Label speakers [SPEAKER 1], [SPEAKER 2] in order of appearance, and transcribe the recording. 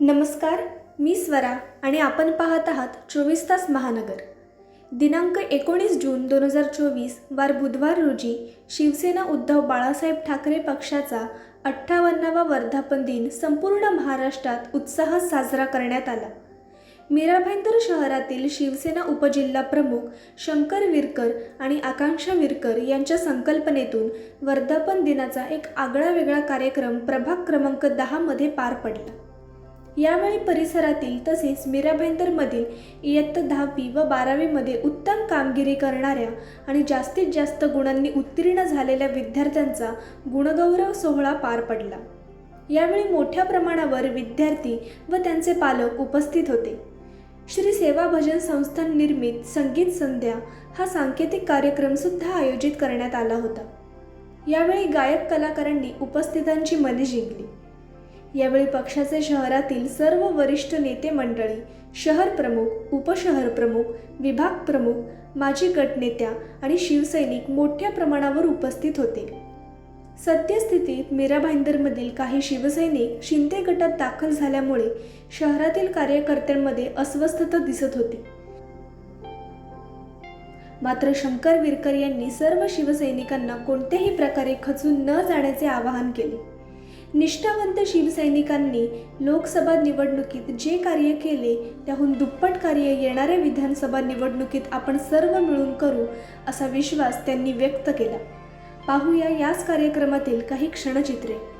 [SPEAKER 1] नमस्कार मी स्वरा आणि आपण पाहत आहात चोवीस तास महानगर. दिनांक एकोणीस जून दोन हजार चोवीस वार बुधवार रोजी शिवसेना उद्धव बाळासाहेब ठाकरे पक्षाचा अठ्ठावन्नावा वर्धापन दिन संपूर्ण महाराष्ट्रात उत्साहात साजरा करण्यात आला. मीरा भाईंदर शहरातील शिवसेना उपजिल्हा प्रमुख शंकर विरकर आणि आकांक्षा विरकर यांच्या संकल्पनेतून वर्धापन दिनाचा एक आगळा वेगळा कार्यक्रम प्रभाग क्रमांक दहामध्ये पार पडला. यावेळी परिसरातील तसेच मीरा भाईंदरमधील इयत्ता दहावी व बारावीमध्ये उत्तम कामगिरी करणाऱ्या आणि जास्तीत जास्त गुणांनी उत्तीर्ण झालेल्या विद्यार्थ्यांचा गुणगौरव सोहळा पार पडला. यावेळी मोठ्या प्रमाणावर विद्यार्थी व त्यांचे पालक उपस्थित होते. श्री सेवा भजन संस्थान निर्मित संगीत संध्या हा सांकेतिक कार्यक्रमसुद्धा आयोजित करण्यात आला होता. यावेळी गायक कलाकारांनी उपस्थितांची मने जिंकली. यावेळी पक्षाचे शहरातील सर्व वरिष्ठ नेते मंडळी शहर प्रमुख उपशहर प्रमुख विभाग प्रमुख माजी गटनेत्या आणि शिवसैनिक मोठ्या प्रमाणावर उपस्थित होते. सद्यस्थितीत मीरा भाईंदरमधील काही शिवसैनिक शिंदे गटात दाखल झाल्यामुळे शहरातील कार्यकर्त्यांमध्ये अस्वस्थता दिसत होती. मात्र शंकर विरकर यांनी सर्व शिवसैनिकांना कोणत्याही प्रकारे खचून न जाण्याचे आवाहन केले. निष्ठावंत शिवसैनिकांनी लोकसभा निवडणुकीत जे कार्य केले त्याहून दुप्पट कार्य येणाऱ्या विधानसभा निवडणुकीत आपण सर्व मिळून करू असा विश्वास त्यांनी व्यक्त केला. पाहूया याच कार्यक्रमातील काही क्षणचित्रे.